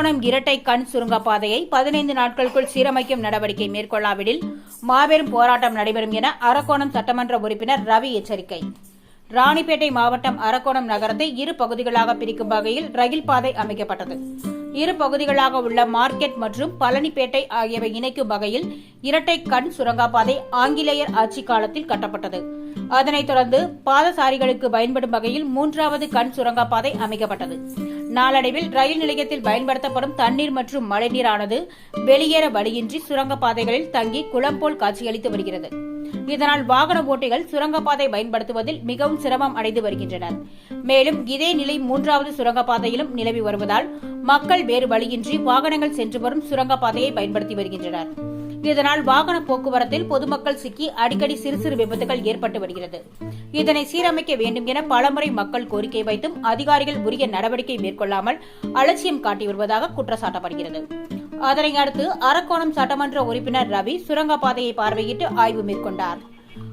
கும்பகோணம் இரட்டை கண் சுரங்கப்பாதையை பதினைந்து நாட்களுக்குள் சீரமைக்கும் நடவடிக்கை மேற்கொள்ளாவிடில் மாபெரும் போராட்டம் நடைபெறும் என அரக்கோணம் சட்டமன்ற உறுப்பினர் ரவி எச்சரிக்கை. ராணிப்பேட்டை மாவட்டம் அரக்கோணம் நகரத்தை இரு பகுதிகளாக பிரிக்கும் வகையில் ரயில் பாதை அமைக்கப்பட்டது. இரு பகுதிகளாக உள்ள மார்க்கெட் மற்றும் பழனிப்பேட்டை ஆகியவை இணைக்கும் வகையில் இரட்டை கண் சுரங்கப்பாதை ஆங்கிலேயர் ஆட்சி காலத்தில் கட்டப்பட்டது. அதனைத் தொடர்ந்து பாதசாரிகளுக்கு பயன்படும் வகையில் மூன்றாவது கண் சுரங்கப்பாதை அமைக்கப்பட்டது. நாளடைவில் ரயில் நிலையத்தில் பயன்படுத்தப்படும் தண்ணீர் மற்றும் மழைநீரானது வெளியேற வழியின்றி சுரங்கப்பாதைகளில் தங்கி குளம் போல் காட்சியளித்து வருகிறது. இதனால் வாகன ஓட்டிகள் சுரங்கப்பாதை பயன்படுத்துவதில் மிகவும் சிரமம் அடைந்து வருகின்றனர். மேலும் இதே நிலை மூன்றாவது சுரங்கப்பாதையிலும் நிலவி வருவதால் மக்கள் வேறு வழியின்றி வாகனங்கள் சென்று வரும் சுரங்கப்பாதையை பயன்படுத்தி வருகின்றனர். இதனால் வாகன போக்குவரத்தில் பொதுமக்கள் சிக்கி அடிக்கடி சிறு சிறு விபத்துகள் ஏற்பட்டு வருகிறது. இதனை சீரமைக்க வேண்டும் என பலமுறை மக்கள் கோரிக்கை வைத்தும் அதிகாரிகள் உரிய நடவடிக்கை மேற்கொள்ளாமல் அலட்சியம் காட்டி வருவதாக குற்றச்சாட்டப்படுகிறது. அதனை அடுத்து அரக்கோணம் சட்டமன்ற உறுப்பினர் ரவி சுரங்கப்பாதையை பார்வையிட்டு ஆய்வு மேற்கொண்டார்.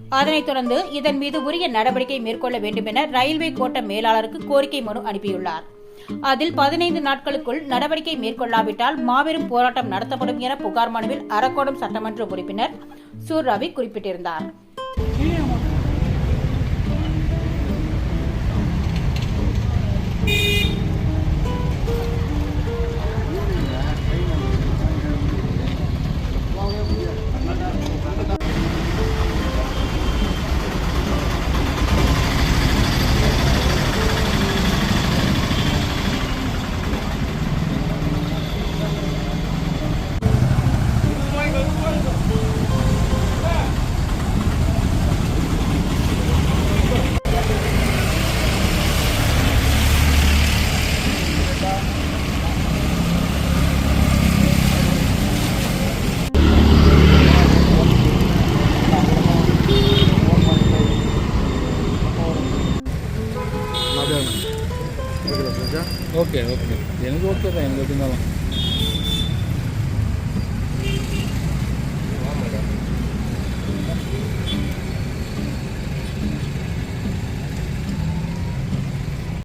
அதனைத் தொடர்ந்து இதன் மீது உரிய நடவடிக்கை மேற்கொள்ள வேண்டும் என ரயில்வே கோட்ட மேலாளருக்கு கோரிக்கை மனு அனுப்பியுள்ளார். அதில் பதினைந்து நாட்களுக்குள் நடவடிக்கை மேற்கொள்ளாவிட்டால் மாபெரும் போராட்டம் நடத்தப்படும் என புகார் மனுவில் அரக்கோணம் சட்டமன்ற உறுப்பினர் சூர் ரவி குறிப்பிட்டிருந்தார். Okay okay. എനിക്ക് ഓക്കെ എന്തോ തിന്നാളാം